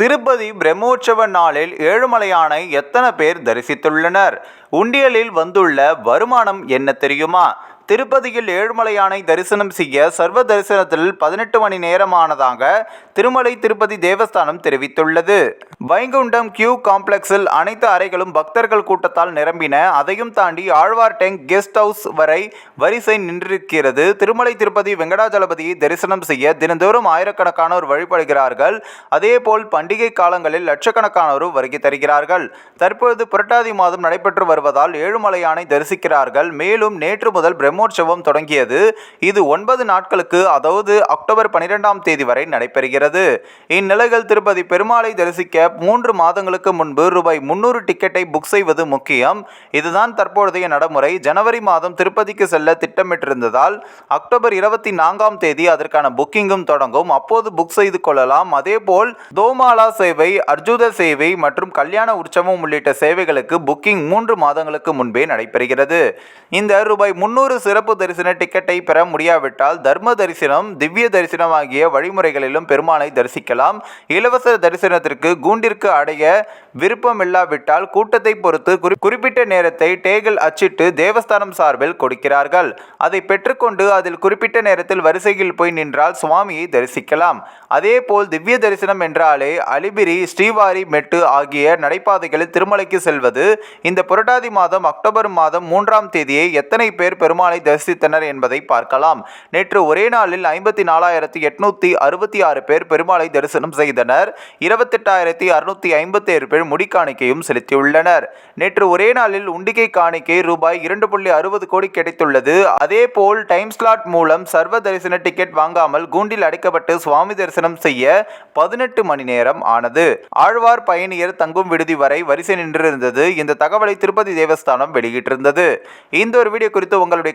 திருப்பதி பிரம்மோற்சவ நாளில் ஏழுமலையானை எத்தனை பேர் தரிசித்துள்ளனர்? உண்டியலில் வந்துள்ள வருமானம் என்ன தெரியுமா? திருப்பதியில் ஏழுமலையானை தரிசனம் செய்ய சர்வ தரிசனத்தில் பதினெட்டு மணி நேரமானதாக திருமலை திருப்பதி தேவஸ்தானம் தெரிவித்துள்ளது. வைகுண்டம் கியூ காம்ப்ளெக்ஸில் அனைத்து அறைகளும் பக்தர்கள் கூட்டத்தால் நிரம்பின. அதையும் தாண்டி ஆழ்வார் டேங்க் கெஸ்ட் ஹவுஸ் வரை வரிசை நின்றிருக்கிறது. திருமலை திருப்பதி வெங்கடாஜலபதியை தரிசனம் செய்ய தினந்தோறும் ஆயிரக்கணக்கானோர் வழிபடுகிறார்கள். அதேபோல் பண்டிகை காலங்களில் லட்சக்கணக்கானோரும் வருகை தருகிறார்கள். தற்பொழுது புரட்டாதி மாதம் நடைபெற்று வருவதால் ஏழுமலையானை தரிசிக்கிறார்கள். மேலும் நேற்று முதல் பிரம்மோற்சவம் தொடங்கியது. இது ஒன்பது நாட்களுக்கு அதாவது அக்டோபர் பனிரெண்டாம் தேதி வரை நடைபெறுகிறது. இந்நிலையில் திருப்பதி பெருமாளை தரிசிக்க மூன்று மாதங்களுக்கு முன்பு ரூபாய் முன்னூறு டிக்கெட்டை புக் செய்வது முக்கியம். இதுதான் தற்போதைய நடைமுறை. ஜனவரி மாதம் திருப்பதிக்கு செல்ல திட்டமிட்டிருந்ததால் அக்டோபர் இருபத்தி நான்காம் தேதி அதற்கான புக்கிங்கும் தொடங்கும். அப்போது புக் செய்து கொள்ளலாம். அதேபோல் தோமாலா சேவை அர்ஜுத சேவை மற்றும் கல்யாண உற்சவம் உள்ளிட்ட சேவைகளுக்கு புக்கிங் மூன்று மாதங்களுக்கு முன்பே நடைபெறுகிறது. இந்த ரூபாய் முன்னூறு சிறப்பு தரிசன டிக்கெட்டை பெற முடியாவிட்டால் தர்ம தரிசனம் திவ்ய தரிசனம் ஆகிய வழிமுறைகளிலும் பெருமானை தரிசிக்கலாம். இலவச தரிசனத்திற்கு கூண்டிற்கு அடைய விருப்பமில்லாவிட்டால் கூட்டத்தை பொறுத்து குறிப்பிட்ட நேரத்தை டேகில் அச்சிட்டு தேவஸ்தானம் சார்பில் கொடுக்கிறார்கள். அதை பெற்றுக்கொண்டு அதில் குறிப்பிட்ட நேரத்தில் வரிசையில் போய் நின்றால் சுவாமியை தரிசிக்கலாம். அதேபோல் திவ்ய தரிசனம் என்றாலே அலிபிரி ஸ்ரீவாரி மெட்டு ஆகிய நடைபாதைகளில் திருமலைக்கு செல்வது. இந்த புரட்டாதி மாதம் அக்டோபர் மாதம் மூன்றாம் தேதியை எத்தனை பேர் பெருமாள் தரிசித்தனர் என்பதை பார்க்கலாம். நேற்று ஒரே நாளில் ஐம்பத்தி நாலாயிரத்தி எட்நூத்தி அறுபத்தி ஆறு பேர் பெருமாளை தரிசனம் செய்தனர். இருபத்தெட்டாயிரத்தி அறுநூத்தி ஐம்பத்தி ஏழு பேர் முடிக்காணிக்கையும் செலுத்தியுள்ளனர். நேற்று ஒரே நாளில் உண்டிகை காணிக்கை ரூபாய் இரண்டு புள்ளி அறுபது கோடி கிடைத்துள்ளது. அதேபோல் டைம் ஸ்லாட் மூலம் சர்வ தரிசன டிக்கெட் வாங்காமல் கூண்டில் அடைக்கப்பட்டு சுவாமி தரிசனம் செய்ய பதினெட்டு மணி நேரம் ஆனது. ஆழ்வார் பயணியர் தங்கும் விடுதி வரை வரிசை நின்றிருந்தது. இந்த தகவலை திருப்பதி தேவஸ்தானம் வெளியிட்டிருந்தது. இந்த ஒரு வீடியோ குறித்து உங்களுடைய